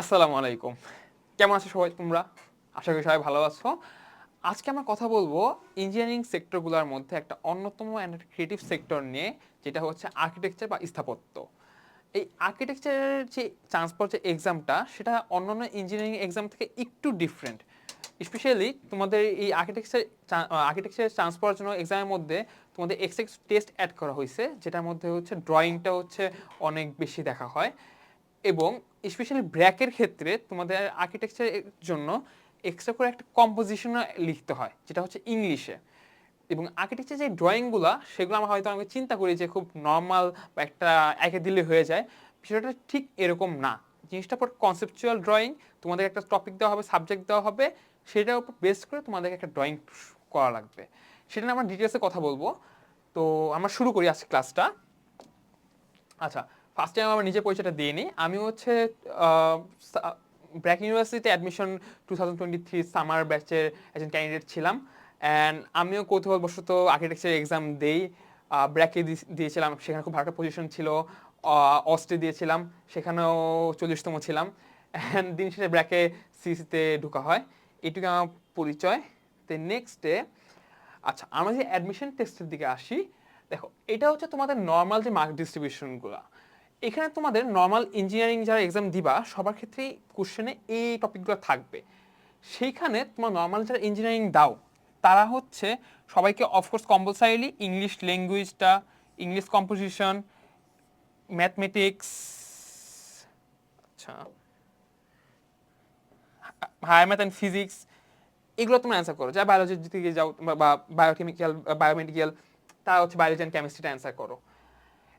আসসালামু আলাইকুম। কেমন আছো সবাই তোমরা? আশা করি সবাই ভালো আছো। আজকে আমরা কথা বলব ইঞ্জিনিয়ারিং সেক্টরগুলোর মধ্যে একটা অন্যতম অ্যান্ড ক্রিয়েটিভ সেক্টর নিয়ে, যেটা হচ্ছে আর্কিটেকচার বা স্থাপত্য। এই আর্কিটেকচারের যে ট্রান্সফার যে এক্সামটা সেটা অন্যান্য ইঞ্জিনিয়ারিং এক্সাম থেকে একটু ডিফারেন্ট স্পেশালি তোমাদের এই আর্কিটেকচার আর্কিটেকচার চান্স জন্য এক্সামের মধ্যে তোমাদের এক্স এক্স টেস্ট অ্যাড করা হয়েছে, যেটার মধ্যে হচ্ছে ড্রয়িংটা হচ্ছে অনেক বেশি দেখা হয়। এবং স্পেশালি ব্র্যাকের ক্ষেত্রে তোমাদের আর্কিটেকচারের জন্য এক্সট্রা করে একটা কম্পোজিশন লিখতে হয়, যেটা হচ্ছে ইংলিশে এবং আর্কিটেকচার যে ড্রয়িংগুলো সেগুলো আমরা হয়তো আমি চিন্তা করি যে খুব নর্মাল বা একটা একে দিলে হয়ে যায়। বিষয়টা ঠিক এরকম না। জিনিসটা পর কনসেপচুয়াল ড্রয়িং তোমাদের একটা টপিক দেওয়া হবে সাবজেক্ট দেওয়া হবে, সেটার উপর বেস করে তোমাদেরকে একটা ড্রয়িং করা লাগবে। সেটা নিয়ে আমরা ডিটেলসে কথা বলব। তো আমরা শুরু করি আজকে ক্লাসটা আচ্ছা ফার্স্ট টাইম আমার নিজের পরিচয়টা দিয়ে নিই আমি হচ্ছে ব্র্যাক ইউনিভার্সিটিতে admission two thousand twenty three summer ব্যাচের একজন ক্যান্ডিডেট ছিলাম। অ্যান্ড আমিও কৌতূহলবশত আর্কিটেকচার এক্সাম দেই। ব্র্যাকে দিয়েছিলাম, সেখানে খুব ভালো পজিশন ছিল। অস্টে দিয়েছিলাম, সেখানেও চল্লিশতম ছিলাম। অ্যান্ড দিন শেষে ব্র্যাকে সিসিতে ঢোকা হয়। এটুকু আমার পরিচয়। তো নেক্সট ডে আচ্ছা আমরা যে অ্যাডমিশন টেস্টের দিকে আসি, দেখো, এটা হচ্ছে তোমাদের নর্মাল যে মার্ক ডিস্ট্রিবিউশনগুলো এখানে তোমাদের নর্মাল ইঞ্জিনিয়ারিং যারা এক্সাম দিবা, সবার ক্ষেত্রেই কোশ্চেনে এই টপিকগুলো থাকবে। সেইখানে তোমার নর্মাল যারা ইঞ্জিনিয়ারিং দাও, তারা হচ্ছে সবাইকে অফকোর্স কম্পালসারিলি ইংলিশ ল্যাঙ্গুয়েজটা ইংলিশ কম্পোজিশন ম্যাথমেটিক্স আচ্ছা হায়ার ম্যাথ অ্যান্ড ফিজিক্স এগুলো তোমরা অ্যান্সার করো। যা বায়োলজির দিকে যাও বা বায়োকেমিক্যাল বায়োমেডিক্যাল তারা হচ্ছে বায়োলজি অ্যান্ড কেমিস্ট্রিটা অ্যান্সার করো।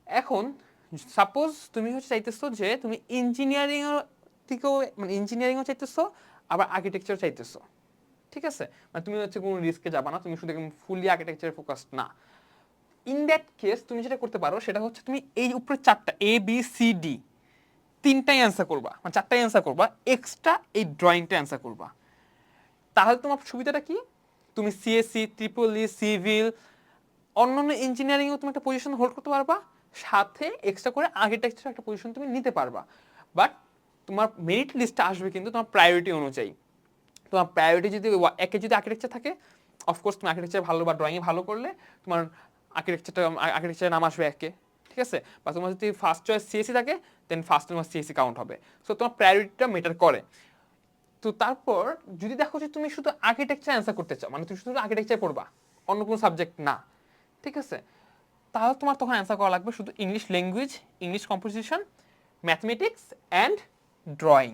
এখন সাপোজ তুমি হচ্ছে চাইতেছো যে তুমি ইঞ্জিনিয়ারিং থেকেও মানে ইঞ্জিনিয়ারিংও চাইতেছো, আবার আর্কিটেকচার চাইতেছো। ঠিক আছে? মানে তুমি হচ্ছে কোনো রিস্কে যাবা না, তুমি শুধু ফুললি আর্কিটেকচার ফোকাসড না। ইন দ্যাট কেস তুমি যেটা করতে পারো, সেটা হচ্ছে তুমি এই উপরে চারটা এ বি সি ডি তিনটাই অ্যান্সার করবা। মানে চারটাই অ্যান্সার করবা এক্সট্রা এই ড্রয়িংটা অ্যান্সার করবা। তাহলে তোমার সুবিধাটা কি? তুমি সিএসসি ত্রিপলি সিভিল অন্যান্য ইঞ্জিনিয়ারিংও তুমি একটা পজিশন হোল্ড করতে পারবা। সাথে এক্সট্রা করে আর্কিটেকচার একটা পজিশন তুমি নিতে পারবা। বাট তোমার মেরিট লিস্টটা আসবে কিন্তু তোমার প্রায়োরিটি অনুযায়ী। তোমার প্রায়োরিটি যদি একে যদি আর্কিটেকচার থাকে অফকোর্স তুমি আর্কিটেকচার ভালো বা ড্রয়িংয়ে ভালো করলে তোমার আর্কিটেকচারটা আর্কিটেকচারের নাম আসবে একে, ঠিক আছে? বা তোমার যদি ফার্স্ট চয়েস সিএসসি থাকে দেন ফার্স্ট তোমার সিএসসি কাউন্ট হবে। সো তোমার প্রায়োরিটিটা মেটার করে। তো তারপর যদি দেখো যে তুমি শুধু আর্কিটেকচার অ্যান্সার করতে চাও মানে তুমি শুধু আর্কিটেকচার পড়বা, অন্য কোনো সাবজেক্ট না, ঠিক আছে? তাহলে তোমার তখন অ্যান্সার করা লাগবে শুধু English language English composition mathematics and drawing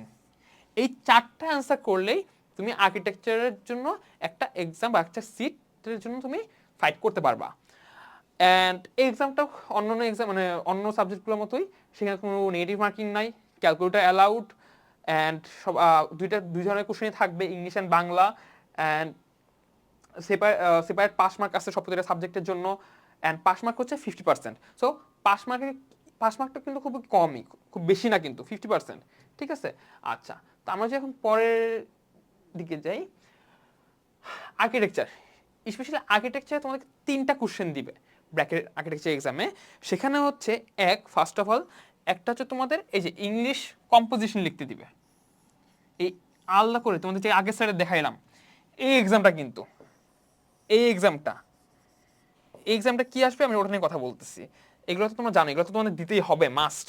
এই চারটা অ্যান্সার করলেই তুমি আর্কিটেকচারের জন্য একটা এক্সাম বা একটা সিটের জন্য তুমি ফাইট করতে পারবা। অ্যান্ড এই এক্সামটা অন্য অন্য এক্সাম মানে অন্য সাবজেক্টগুলোর মতোই, সেখানে কোনো নেগেটিভ মার্কিং নাই ক্যালকুলেটার অ্যালাউড অ্যান্ড সব দুইটা, দুই ধরনের কোশ্চেনই থাকবে English and Bangla and separate separate pass mark আছে সব প্রতিটা সাবজেক্টের জন্য। অ্যান্ড পাস মার্ক হচ্ছে ফিফটি পার্সেন্ট সো পাস মার্কের পাস মার্কটা কিন্তু খুব কমই, খুব বেশি না কিন্তু ফিফটি পার্সেন্ট ঠিক আছে? আচ্ছা তো আমরা যদি এখন পরের দিকে যাই আর্কিটেকচার স্পেশালি আর্কিটেকচারে তোমাদেরকে তিনটা কোশ্চেন দিবে ব্র্যাকেট আর্কিটেকচার এক্সামে সেখানে হচ্ছে এক ফার্স্ট অফ অল একটা হচ্ছে তোমাদের এই যে ইংলিশ কম্পোজিশন লিখতে দিবে। এই আলাদা করে তোমাদের যে আগের সাইডে দেখাইলাম, এই এক্সামটা কিন্তু, এই এক্সামটা এই এক্সামটা কি আসবে আমি ওটা নিয়ে কথা বলতেছি। এগুলো তো তোমরা জানো, এগুলো তো তোমাদের দিতেই হবে মাস্ট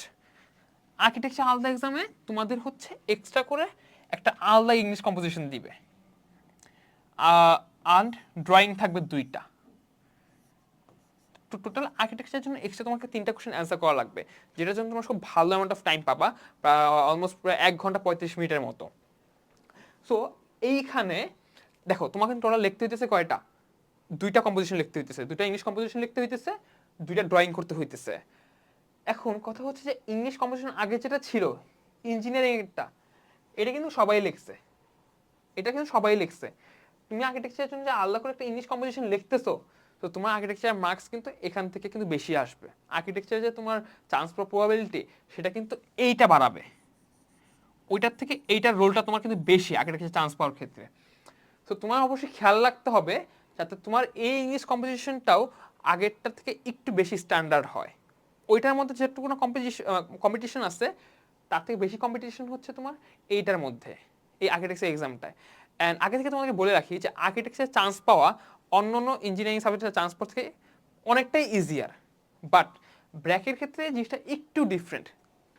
আর্কিটেকচার আলাদা এক্সামে তোমাদের হচ্ছে এক্সট্রা করে একটা আলাদা ইংলিশ কম্পোজিশন দিবে। অ্যান্ড ড্রয়িং থাকবে দুইটা। টোটাল আর্কিটেকচারের জন্য এক্সট্রা তোমাকে তিনটা কোশ্চেন অ্যান্সার করা লাগবে, যেটার জন্য তোমার খুব ভালো অ্যামাউন্ট অফ টাইম পাবা অলমোস্ট প্রায় এক ঘণ্টা পঁয়ত্রিশ মিনিটের মতো। সো এইখানে, দেখো, তোমাকে টোটাল লিখতে হইতেছে কয়টা? দুইটা কম্পোজিশন লিখতে হইতেছে। দুইটা ইংলিশ কম্পোজিশন লিখতে হইতেছে, দুইটা ড্রয়িং করতে হইতেছে। এখন কথা হচ্ছে যে ইংলিশ কম্পোজিশন আগে যেটা ছিল ইঞ্জিনিয়ারিংটা এটা কিন্তু সবাই লিখছে। এটা কিন্তু সবাই লিখছে। তুমি আর্কিটেকচারের জন্য যে আলাদা করে একটা ইংলিশ কম্পোজিশন লিখতেছো, তো তোমার আর্কিটেকচারের মার্কস কিন্তু এখান থেকে কিন্তু বেশি আসবে। আর্কিটেকচার যে তোমার চান্স প্রবাবিলিটি সেটা কিন্তু এইটা বাড়াবে। ওইটার থেকে এইটার রোলটা তোমার কিন্তু বেশি আর্কিটেকচার চান্স পাওয়ার ক্ষেত্রে। তো তোমার অবশ্যই খেয়াল রাখতে হবে যাতে তোমার এই ইংলিশ কম্পোজিশনটাও আগেরটার থেকে একটু বেশি স্ট্যান্ডার্ড হয়। ওইটার মধ্যে যেটুকু কম্পিটিশন কম্পিটিশন আছে, তার থেকে বেশি কম্পিটিশন হচ্ছে তোমার এইটার মধ্যে, এই আর্কিটেকচার এক্সামটায় অ্যান্ড আগে থেকে তোমাকে বলে রাখি যে আর্কিটেকচার চান্স পাওয়া অন্য অন্য ইঞ্জিনিয়ারিং সাবজেক্টের চান্স পাওয়ার থেকে অনেকটাই ইজিয়ার বাট ব্র্যাকের ক্ষেত্রে জিনিসটা একটু ডিফারেন্ট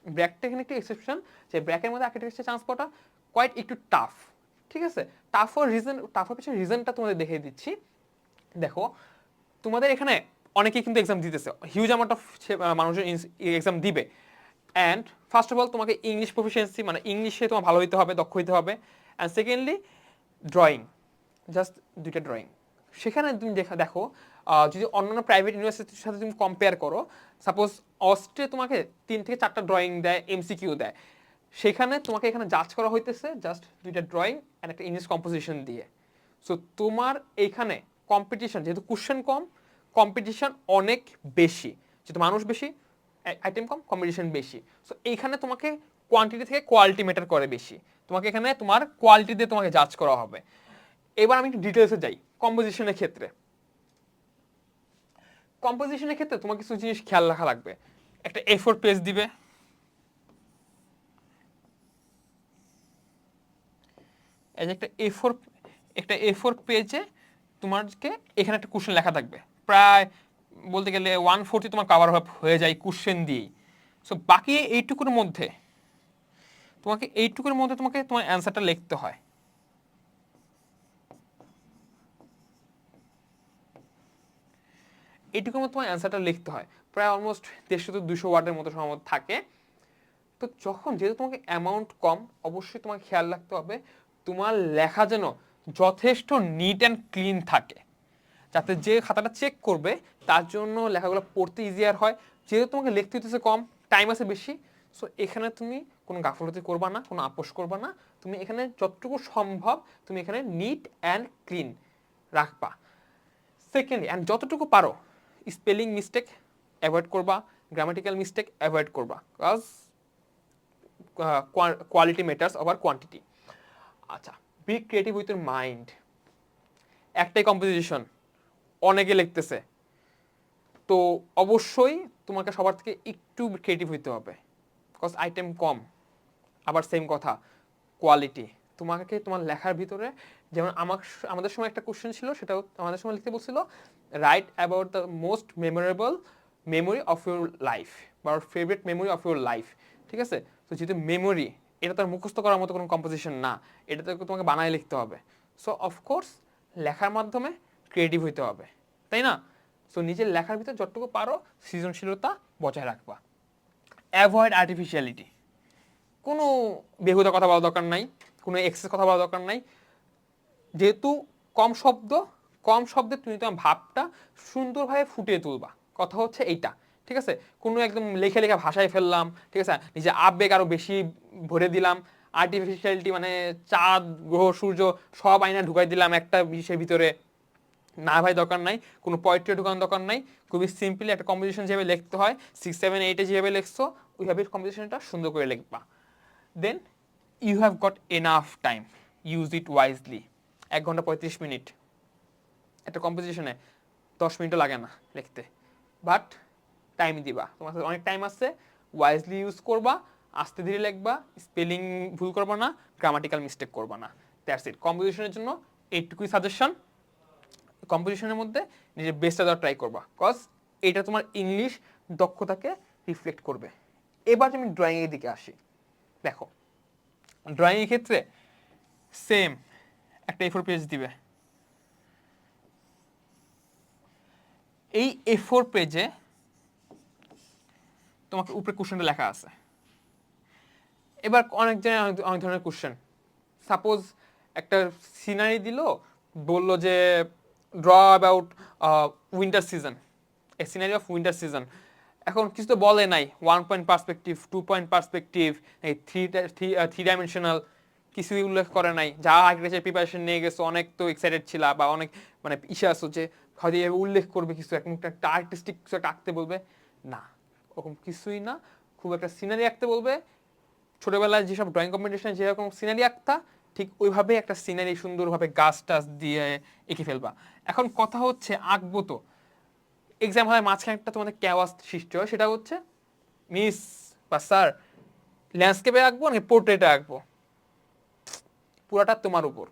ব্র্যাকটা এখানে একটু এক্সেপশন যে ব্র্যাকের মধ্যে আর্কিটেকচার চান্স পাওয়াটা কোয়াইট একটু টাফ ঠিক আছে? টাফ হওয়ার রিজন টাফ হওয়ার পিছনে রিজনটা তোমাদের দেখিয়ে দিচ্ছি। দেখো, তোমাদের এখানে অনেকেই কিন্তু এক্সাম দিতেছে। হিউজ অ্যামাউন্ট অফ মানুষজন এক্সাম দিবে। অ্যান্ড ফার্স্ট অফ অল তোমাকে ইংলিশ প্রফিসিয়েন্সি মানে ইংলিশে তোমার ভালো হইতে হবে, দক্ষ হইতে হবে। অ্যান্ড সেকেন্ডলি ড্রয়িং জাস্ট দুইটা ড্রয়িং সেখানে তুমি দেখা, দেখো যদি অন্যান্য প্রাইভেট ইউনিভার্সিটির সাথে তুমি কম্পেয়ার করো সাপোজ অস্ট্রে তোমাকে তিন থেকে চারটা ড্রয়িং দেয় এমসিকিউ দেয়। সেখানে তোমাকে এখানে জাজ করা হইতেছে জাস্ট দুইটা ড্রয়িং অ্যান্ড একটা ইংলিশ কম্পোজিশন দিয়ে। সো তোমার এইখানে কম্পিটিশন যেহেতু কোশ্চেন কম কম্পিটিশন অনেক বেশি। যেহেতু মানুষ বেশি আইটেম কম কম্পিটিশন বেশি। সো এইখানে তোমাকে কোয়ান্টিটি থেকে কোয়ালিটি ম্যাটার করে বেশি। তোমাকে এখানে তোমার কোয়ালিটি দিয়ে তোমাকে জাজ করা হবে। এবার আমি একটু ডিটেলসে যাই কম্পোজিশনের ক্ষেত্রে। কম্পোজিশনের ক্ষেত্রে তোমার কিছু জিনিস খেয়াল রাখা লাগবে। একটা এ ফোর পেজ দিবে। এই যে একটা এ ফোর একটা এ ফোর পেজে তোমারকে এখানে একটা কোশ্চেন লেখা থাকবে। প্রায় বলতে গেলে ওয়ান ফোরটি তোমার কাভার হয়ে যায় কোশ্চেন দিয়েই। সো বাকি এইটুকুর মধ্যে তোমাকে এইটুকুর মধ্যে তোমাকে তোমার অ্যান্সারটা লিখতে হয়। এইটুকুর মধ্যে তোমার অ্যান্সারটা লিখতে হয়। প্রায় অলমোস্ট দেড়শো তো দুশো ওয়ার্ডের মতো সম্ভবত থাকে। তো যখন যেহেতু তোমাকে অ্যামাউন্ট কম, অবশ্যই তোমাকে খেয়াল রাখতে হবে তোমার লেখা যেন যথেষ্ট নিট অ্যান্ড ক্লিন থাকে। যাতে যে খাতাটা চেক করবে, তার জন্য লেখাগুলো পড়তে ইজিয়ার হয়। যেহেতু তোমাকে লিখতে হতেছে কম টাইম আছে বেশি সো এখানে তুমি কোনো গাফলতি করবা না, কোনো আপোষ করবা না। তুমি এখানে যতটুকু সম্ভব তুমি এখানে নিট অ্যান্ড ক্লিন রাখবা। সেকেন্ডলি অ্যান্ড যতটুকু পারো স্পেলিং মিস্টেক অ্যাভয়েড করবা গ্রামাটিক্যাল মিস্টেক অ্যাভয়েড করবা। Because quality matters over quantity আচ্ছা be creative with your mind একটাই কম্পোজিশন অনেকে লিখতেছে। তো অবশ্যই তোমাকে সবার থেকে একটু ক্রিয়েটিভ হইতে হবে। বিকজ আইটেম কম। আবার সেম কথা কোয়ালিটি তোমাকে তোমার লেখার ভিতরে যেমন আমার আমাদের সময় একটা কোশ্চেন ছিল, সেটাও আমাদের সময় লিখতে বলছিল write about the most memorable memory of your life বা favourite memory of your life ঠিক আছে? তো যেহেতু মেমোরি এটা তার মুখস্থ করার মতো কোনো কম্পোজিশন না। এটা তো তোমাকে বানায় লিখতে হবে। সো অফকোর্স লেখার মাধ্যমে ক্রিয়েটিভ হইতে হবে। তাই না? সো নিজের লেখার ভিতরে যতটুকু পারো, সৃজনশীলতা বজায় রাখবা। অ্যাভয়েড আর্টিফিশিয়ালিটি কোনো বেহুদা কথা বলা দরকার নাই, কোনো এক্সেস কথা বলা দরকার নাই। যেহেতু কম শব্দ, কম শব্দে তুমি তোমার ভাবটা সুন্দরভাবে ফুটিয়ে তুলবা। কথা হচ্ছে এইটা। ঠিক আছে? কোনো একদম লেখে লেখা ভাষায় ফেললাম, ঠিক আছে? নিজে আবেগ আরও বেশি ভরে দিলাম আর্টিফিশিয়ালিটি মানে চাঁদ, গ্রহ, সূর্য সব আইনা ঢুকাই দিলাম একটা বিষয়ের ভিতরে। না ভাই, দরকার নাই। কোনো পয়েট্রি ঢুকানোর দরকার নাই। খুবই সিম্পলি একটা কম্পোজিশন যেভাবে লিখতে হয় সিক্স সেভেন এইটে যেভাবে লিখছো, ওইভাবে কম্পোজিশনটা সুন্দর করে লিখবা। Then you have got enough time use it wisely এক ঘণ্টা পঁয়ত্রিশ মিনিট। একটা কম্পোজিশনে দশ মিনিটও লাগে না লিখতে। বাট টাইম দিবা। তোমার কাছে অনেক টাইম আছে ওয়াইজলি ইউজ করবা, আস্তে ধীরে লিখবা স্পেলিং ভুল করবা না গ্রামাটিক্যাল মিস্টেক করবা না। দ্যাটস ইট কম্পোজিশনের জন্য এইটুকুই সাজেশন কম্পোজিশনের মধ্যে নিজের বেস্টটা দেওয়ার ট্রাই করবা কজ এটা তোমার ইংলিশ দক্ষতাকে রিফ্লেক্ট করবে। এবার আমি ড্রয়িংয়ের দিকে আসি। দেখো ড্রয়িংয়ের ক্ষেত্রে সেম একটা এফোর পেজ দিবে। এই এ ফোর পেজে তোমাকে উপরে কোশ্চেনটা লেখা আছে। এবার অনেক জায়গায় অনেক অনেক ধরনের কোশ্চেন সাপোজ একটা সিনারি দিল, বলল যে draw about winter season a scenery of winter season এখন কিছু তো বলে নাই। One point perspective two point perspective এই থ্রি থ্রি ডাইমেনশনাল কিছুই উল্লেখ করে নাই। যা আগ্রেসের প্রিপারেশন নিয়ে গেছো, অনেক তো এক্সাইটেড ছিলা বা অনেক মানে ইসে আসো যে, হয়তো উল্লেখ করবে কিছু। একটা আর্টিস্টিক কিছু একটা আঁকতে বলবে। না। ওরকম কিছুই না। খুব একটা সিনারি আঁকতে বলবে। ছোটবেলায় যেসব ড্রয়িং কম্পিটিশনে যেরকম সিনারি আঁকতা, ঠিক ওইভাবে একটা সিনারি সুন্দরভাবে গাছ টাছ দিয়ে এঁকে ফেলবা। এখন কথা হচ্ছে আঁকবো তো। এক্সাম হয় মাঝখানে একটা তোমাদের ক্যাওয়াস সৃষ্টি হয়, সেটা হচ্ছে মিস বা স্যার ল্যান্ডস্কেপে আঁকবো নাকি পোর্ট্রেটে আঁকবো? পুরাটা তোমার উপর।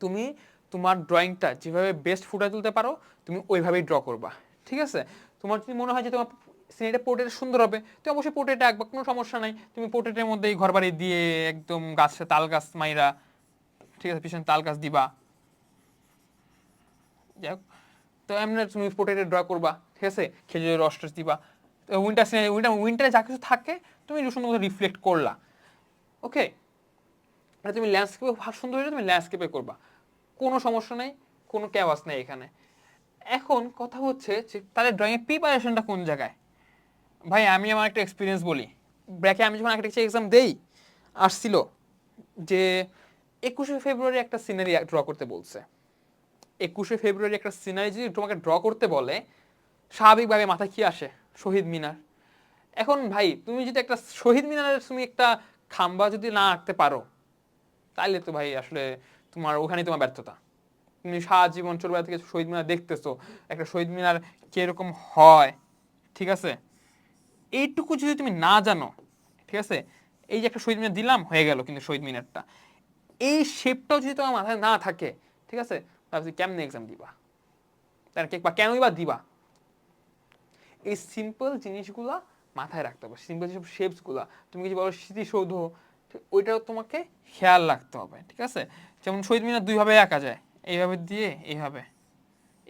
তুমি তোমার ড্রয়িংটা যেভাবে বেস্ট ফুটে তুলতে পারো, তুমি ওইভাবেই ড্র করবা। ঠিক আছে? তোমার যদি মনে হয় যে তোমার সিনারিটা পোর্ট্রেট সুন্দর হবে। তুমি অবশ্যই পোর্ট্রেটে একবার কোনো সমস্যা নাই। তুমি পোর্ট্রেটের মধ্যেই ঘর বাড়ি দিয়ে একদম গাছে, তাল গাছ মাইরা, ঠিক আছে, পিছনে তাল গাছ দিবা। যাই তো এমনি তুমি পোর্ট্রেটে ড্র করবা, ঠিক আছে? খেজুরের রস টস দিবা। উইন্টার সিনারি উইন্টার উইন্টারে যা কিছু থাকে, তুমি সুন্দর মতো রিফ্লেক্ট করলা। ওকে আর তুমি ল্যান্ডস্কেপে সুন্দর হয়ে তুমি ল্যান্ডস্কেপে করবা। কোনো সমস্যা নেই, কোনো ক্যাওয়াস নেই এখানে। এখন কথা হচ্ছে যে, তাদের ড্রয়িংয়ের প্রিপারেশনটা কোন জায়গায়? ভাই, আমি আমার একটা এক্সপিরিয়েন্স বলি। ব্র্যাকে আমি যখন আর্কিটেকচার এক্সাম দেই, আসছিল যে একুশে ফেব্রুয়ারি একটা সিনারি ড্র করতে বলছে। একুশে ফেব্রুয়ারি একটা সিনারি যদি তোমাকে ড্র করতে বলে, স্বাভাবিকভাবে মাথায় কি আসে? শহীদ মিনার। এখন ভাই, তুমি যদি একটা শহীদ মিনারের তুমি একটা খাম্বা যদি না আঁকতে পারো তাহলে তো ভাই আসলে তোমার ওখানেই তোমার ব্যর্থতা। তুমি সারা জীবন ছোটবেলা থেকে শহীদ মিনার দেখতেছো, একটা শহীদ মিনার কীরকম হয়, ঠিক আছে? এইটুকু যদি তুমি না জানো, ঠিক আছে? এই যে একটা শহীদ মিনার দিলাম, হয়ে গেল কিন্তু শহীদ মিনারটা। এই শেপটাও যদি তোমার মাথায় না থাকে, ঠিক আছে? তাহলে তুমি কেমনে এক্সাম দিবা? তার কেক বা কেনই বা দিবা। এই সিম্পল জিনিসগুলা মাথায় রাখতে হবে। সিম্পল যেসব শেপসগুলা তুমি কিছু বলো স্মৃতিসৌধ ওইটাও তোমাকে খেয়াল রাখতে হবে, ঠিক আছে? যেমন শহীদ মিনার দুইভাবে আঁকা যায়, এইভাবে দিয়ে, এইভাবে।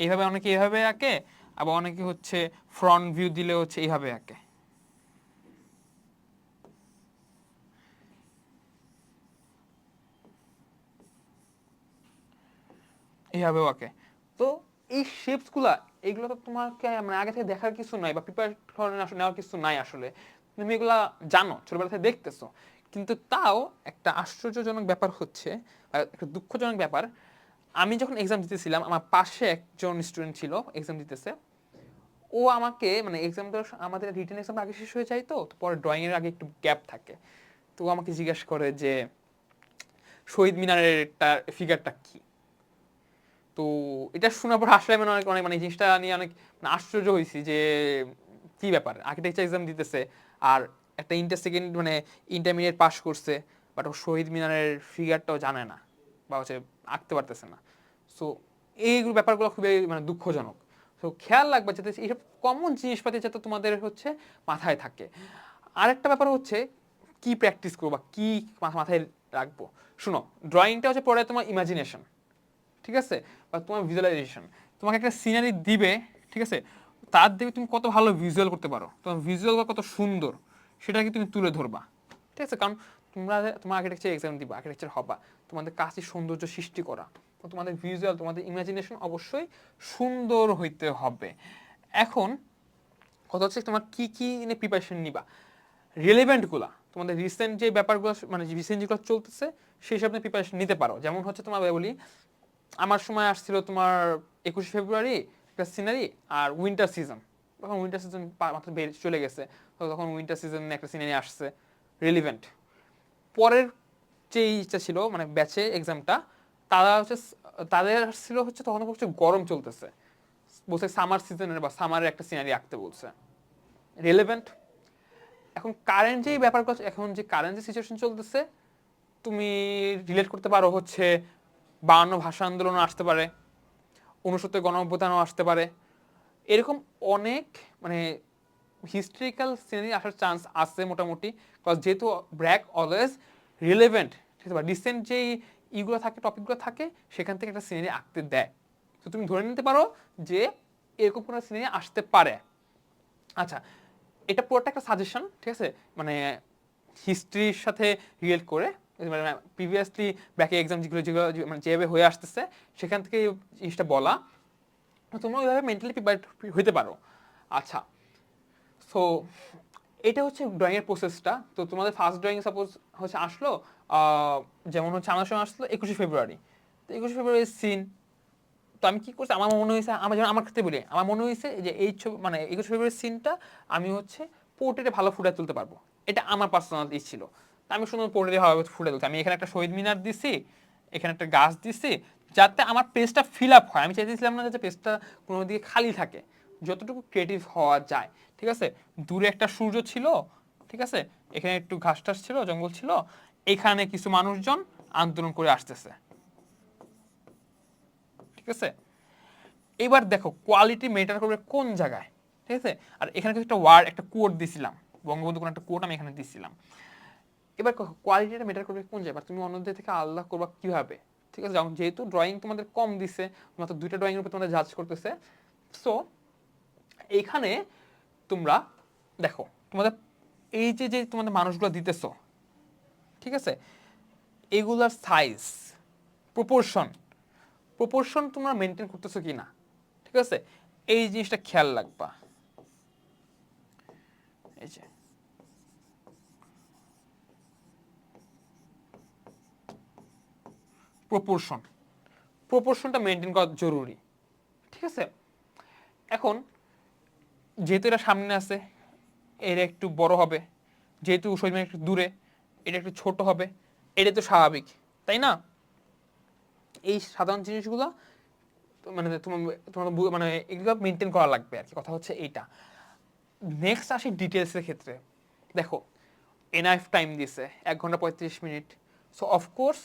এইভাবে অনেকে এইভাবে আঁকে, আবার অনেকে হচ্ছে ফ্রন্ট ভিউ দিলে হচ্ছে এইভাবে আঁকে। এইভাবেও আঁকে তো এই শেপসগুলা এগুলো তো তোমাকে মানে আগে থেকে দেখার কিছু নাই বা প্রিপারেশন নেওয়ার কিছু নাই আসলে। তুমি এগুলা জানো, ছোটবেলা থেকে দেখতেছো। কিন্তু তাও একটা আশ্চর্যজনক ব্যাপার হচ্ছে একটা দুঃখজনক ব্যাপার, আমি যখন এক্সাম দিতেছিলাম, আমার পাশে একজন স্টুডেন্ট ছিল এক্সাম দিতেছে। ও আমাকে মানে এক্সামটা আমাদের রিটেন এক্সাম আগে শেষ হয়ে যায় তো তো পরে ড্রয়িংয়ের আগে একটু গ্যাপ থাকে। তো ও আমাকে জিজ্ঞেস করে যে, শহীদ মিনারের ফিগারটা কি? তো এটা শোনার পর আসলে মানে অনেক অনেক মানে জিনিসটা নিয়ে অনেক মানে আশ্চর্য হয়েছি যে কি ব্যাপার? আর্কিটেকচার এক্সাম দিতেছে আর একটা ইন্টার সেকেন্ড মানে ইন্টারমিডিয়েট পাস করছে বাট ও শহীদ মিনারের ফিগারটাও জানে না বা হচ্ছে আঁকতে পারতেছে না। সো এইগুলো ব্যাপারগুলো খুবই মানে দুঃখজনক। তো খেয়াল রাখবে যাতে এইসব কমন জিনিসপাতি যাতে তোমাদের হচ্ছে মাথায় থাকে। আরেকটা ব্যাপার হচ্ছে কি প্র্যাকটিস করব বা কী মাথায় রাখব? শুনো ড্রয়িংটা হচ্ছে পড়ে তোমার ইমাজিনেশন ঠিক আছে? বা তোমার ভিজুয়ালাইজেশন তোমাকে একটা সিনারি দিবে, ঠিক আছে? তার দিকে তুমি কত ভালো ভিজুয়াল করতে পারো। তোমার ভিজুয়াল কত সুন্দর, সেটাকে তুমি তুলে ধরবা। ঠিক আছে? কারণ তোমরা তোমার আর্কিটেকচার এক্সাম দিবা আর্কিটেকচার হবা। তোমাদের কাছে সৌন্দর্য সৃষ্টি করা। তোমাদের ভিজুয়াল তোমাদের ইমাজিনেশন অবশ্যই সুন্দর হইতে হবে। এখন কথা হচ্ছে তোমার কি কি নিয়ে প্রিপারেশন নিবা? রিলেভেন্টগুলা তোমাদের রিসেন্ট যে ব্যাপারগুলো মানে রিসেন্ট যেগুলো চলতেছে, সেই সব নিয়ে প্রিপারেশন নিতে পারো। যেমন হচ্ছে তোমার বলি আমার সময় আসছিল তোমার একুশে ফেব্রুয়ারি, একটা সিনারি আর উইন্টার সিজন তখন উইন্টার সিজন মাত্র চলে গেছে। তো তখন উইন্টার সিজন একটা সিনারি আসছে রিলিভেন্ট পরের যে ইচ্ছা ছিল মানে ব্যাচে এক্সামটা তারা হচ্ছে তাদের ছিল হচ্ছে তখন হচ্ছে গরম চলতেছে। বলছে সামার সিজনের বা সামারের একটা সিনারি আঁকতে বলছে। রিলেভেন্ট এখন কারেন্ট যেই ব্যাপারগুলো এখন যে কারেন্ট যে সিচুয়েশন চলতেছে, তুমি রিলেট করতে পারো হচ্ছে বায়ান্ন ভাষা আন্দোলনও আসতে পারে উনসত্তর গণ অভ্যুত্থানও আসতে পারে। এরকম অনেক মানে হিস্ট্রিক্যাল সিনারি আসার চান্স আছে মোটামুটি কজ যেহেতু ব্র্যাক অলওয়েজ রিলেভেন্ট ঠিক আছে, বা রিসেন্ট যেই ইগুলো থাকে টপিকগুলো থাকে, সেখান থেকে একটা সিনারি আঁকতে দেয়। তো তুমি ধরে নিতে পারো যে এরকম কোনো সিনারি আসতে পারে। আচ্ছা এটা পুরোটা একটা সাজেশন ঠিক আছে মানে হিস্ট্রির সাথে রিলেট করে মানে প্রিভিয়াসলি ব্যাকে এক্সাম যেগুলো যেগুলো মানে যেভাবে হয়ে আসতেছে, সেখান থেকে জিনিসটা বলা। তোমরা ওইভাবে মেন্টালি প্রিপেয়ার হইতে পারো। আচ্ছা সো এটা হচ্ছে ড্রয়িংয়ের প্রসেসটা তো তোমাদের ফার্স্ট ড্রয়িং সাপোজ হচ্ছে আসলো যেমন হচ্ছে আমার সময় আসলো একুশে ফেব্রুয়ারি। তো একুশে ফেব্রুয়ারি সিন তো আমি কী করছি? আমার মনে হয়েছে, আমার যেমন আমার ক্ষেত্রে বলি, আমার মনে হয়েছে যে এই ছবি মানে একুশে ফেব্রুয়ারি সিনটা আমি হচ্ছে পোর্ট্রেটে ভালো ফুটে তুলতে পারব। এটা আমার পার্সোনাল ই ছিল। আমি সুন্দর ভালো ফুটে তুলতে আমি এখানে একটা শহীদ মিনার দিছি, এখানে একটা গাছ দিছি, যাতে আমার পেজটা ফিল আপ হয়। আমি চাইতেছিলাম না যাতে পেজটা কোনো দিকে খালি থাকে, যতটুকু ক্রিয়েটিভ হওয়া যায়, ঠিক আছে? দূরে একটা সূর্য ছিল, ঠিক আছে? এখানে একটু ঘাস টাস ছিল, জঙ্গল ছিল, এখানে কিছু মানুষজন আন্দোলন করে আসতেছে। ঠিক আছে? এবার দেখো কোয়ালিটি মেটার করবে কোন জায়গায়, ঠিক আছে? আর এখানে কিছু একটা ওয়ার্ড একটা কোড দিছিলাম। বঙ্গবন্ধু কোনো একটা কোড আমি এখানে দিছিলাম। এবার কোয়ালিটিটা মেটার করবে কোন জায়গায়? তুমি অন্যদের থেকে আলাদা করবা কীভাবে? ঠিক আছে? যেহেতু ড্রয়িং তোমাদের কম দিছে মাত্র দুইটা ড্রয়িং উপর তোমাদের জাজ করতেছে। সো এইখানে তোমরা দেখো, তোমাদের এই যে যে তোমাদের মানুষগুলো দিতেছো, ঠিক আছে? এগুলার সাইজ প্রপোর্শন প্রপোর্শন তোমরা মেনটেন করতেছো কি না ঠিক আছে? এই জিনিসটা খেয়াল রাখবা। এই যে প্রপোর্শন প্রপোর্শনটা মেনটেন করা জরুরি। ঠিক আছে? এখন, যেহেতু এটা সামনে আছে, এটা একটু বড় হবে, যেহেতু শরীর একটু দূরে, এটা একটু ছোট হবে, এটা তো স্বাভাবিক, তাই না? এই সাধারণ জিনিসগুলো মানে তোমার তোমার মানে এগুলো মেনটেন করা লাগবে আর কি, কথা হচ্ছে এইটা। নেক্সট আসি ডিটেলসের ক্ষেত্রে। দেখো এনআইফ টাইম দিছে, এক ঘণ্টা পঁয়ত্রিশ মিনিট। সো অফকোর্স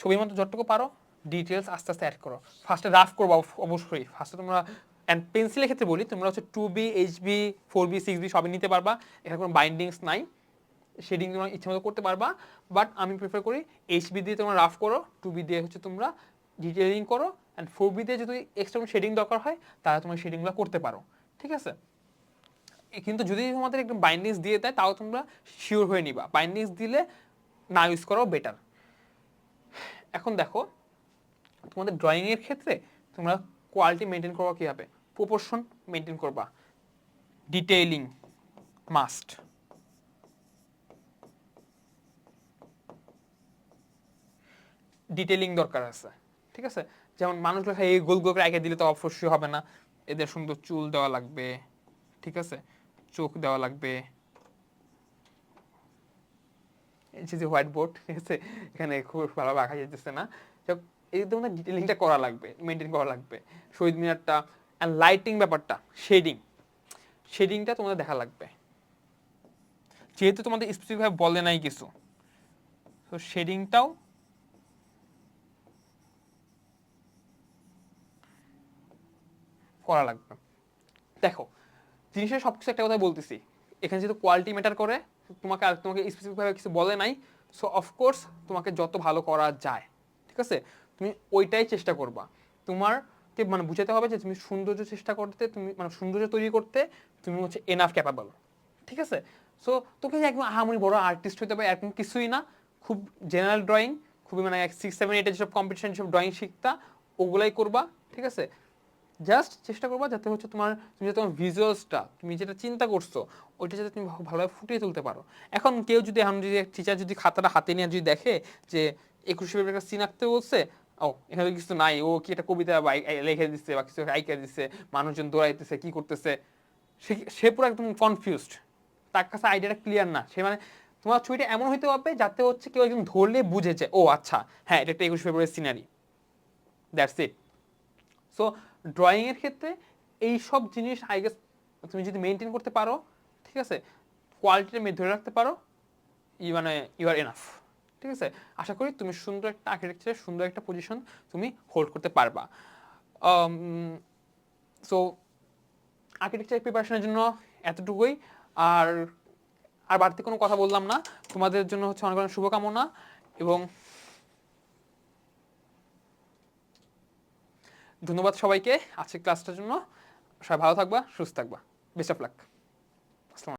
ছবির মতো যতটুকু পারো ডিটেলস আস্তে আস্তে অ্যাড করো। ফার্স্টে রাফ করব অব- অবশ্যই। ফার্স্টে তোমরা অ্যান্ড পেন্সিলের ক্ষেত্রে বলি, তোমরা হচ্ছে two B H B four B six B সবই নিতে পারবা। এখানে কোনো বাইন্ডিংস নাই। শেডিং তোমরা ইচ্ছে মতো করতে পারবা। বাট আমি প্রিফার করি এইচ বি দিয়ে তোমরা রাফ করো টু বি দিয়ে হচ্ছে তোমরা ডিটেলিং করো অ্যান্ড ফোর বি দিয়ে যদি এক্সট্রা শেডিং দরকার হয়, তাহলে তোমরা শেডিংগুলো করতে পারো। ঠিক আছে? কিন্তু যদি তোমাদের একটু বাইন্ডিংস দিয়ে দেয়, তাও তোমরা শিওর হয়ে নিবা। বাইন্ডিংস দিলে না ইউজ করাও বেটার এখন দেখো, তোমাদের ড্রয়িং এর ক্ষেত্রে তোমরা কোয়ালিটি মেনটেন করবা কীভাবে? প্রপোর্শন মেনটেন করবা। ডিটেইলিং মাস্ট ডিটেইলিং দরকার আছে, ঠিক আছে? যেমন মানুষগুলো এই গোল গোল আগে দিলে তো অবশ্যই হবে না। এদের সুন্দর চুল দেওয়া লাগবে, ঠিক আছে? চোখ দেওয়া লাগবে। যে হোয়াইট বোর্ড ঠিক আছে? এখানে খুব ভালো রাখা যেতেছে না। এই তোমাদের ডিটেলিংটা করা লাগবে মেনটেন করা লাগবে। শহীদ মিনারটা অ্যান্ড লাইটিং ব্যাপারটা শেডিং শেডিংটা তোমাদের দেখা লাগবে। যেহেতু তোমাদের স্পেসিফিকভাবে বলে নাই কিছু। তো শেডিংটাও করা লাগবে। দেখো, জিনিসের সব কিছু একটা কথা বলতেছি। এখানে যেহেতু কোয়ালিটি ম্যাটার করে তোমাকে আর তোমাকে স্পেসিফিকভাবে কিছু বলে নাই। সো অফকোর্স তোমাকে যত ভালো করা যায়, ঠিক আছে? তুমি ওইটাই চেষ্টা করবা। তোমারকে মানে বুঝাতে হবে যে তুমি সৌন্দর্য চেষ্টা করতে, তুমি মানে সৌন্দর্য তৈরি করতে তুমি হচ্ছে এনাফ ক্যাপাবল ঠিক আছে? সো তোকে যে একদম আহামরি বড় আর্টিস্ট হতে হবে এরকম কিছুই না। খুব জেনারেল ড্রয়িং খুবই মানে সিক্স সেভেন এইটে যেসব কম্পিটিশন যেসব ড্রয়িং শিখতা, ওগুলাই করবা, ঠিক আছে? জাস্ট চেষ্টা করবা যাতে হচ্ছে তোমার, তুমি যে তোমার ভিজুয়ালসটা তুমি যেটা চিন্তা করছ, ওইটা যাতে তুমি ভালোভাবে ফুটিয়ে তুলতে পারো। এখন কেউ যদি, এখন যদি টিচার যদি খাতাটা হাতে নিয়ে যদি দেখে যে একুশে ফেব্রুয়ারি একটা সিন আঁকতে বলছে, ও, এখানে কিছু নাই, ও কি একটা কবিতা বা লিখে দিচ্ছে বা কিছু আইকা দিচ্ছে, মানুষজন দৌড়াইতেছে, কি করতেছে, সে সে পুরো একদম কনফিউজড তার কাছে আইডিয়াটা ক্লিয়ার না। সে মানে তোমার ছবিটা এমন হইতে হবে যাতে হচ্ছে কেউ একদম ধরলে বুঝেছে ও আচ্ছা হ্যাঁ এটা একটা একুশে ফেব্রুয়ারি সিনারি দ্যাটস ইট সো ড্রয়িংয়ের ক্ষেত্রে এই সব জিনিস আই গেস তুমি যদি মেনটেন করতে পারো, ঠিক আছে? কোয়ালিটিটা ধরে রাখতে পারো ই মানে ইউ আর এনাফ ঠিক আছে? আশা করি তুমি সুন্দর একটা আর্কিটেকচারের সুন্দর একটা পজিশন তুমি হোল্ড করতে পারবা। সো আর্কিটেকচার প্রিপারেশনের জন্য এতটুকুই। আর আর বাড়তি কোনো কথা বললাম না। তোমাদের জন্য হচ্ছে অনেক অনেক শুভকামনা এবং ধন্যবাদ সবাইকে আজকের ক্লাসটার জন্য। সবাই ভালো থাকবা সুস্থ থাকবা। Best of luck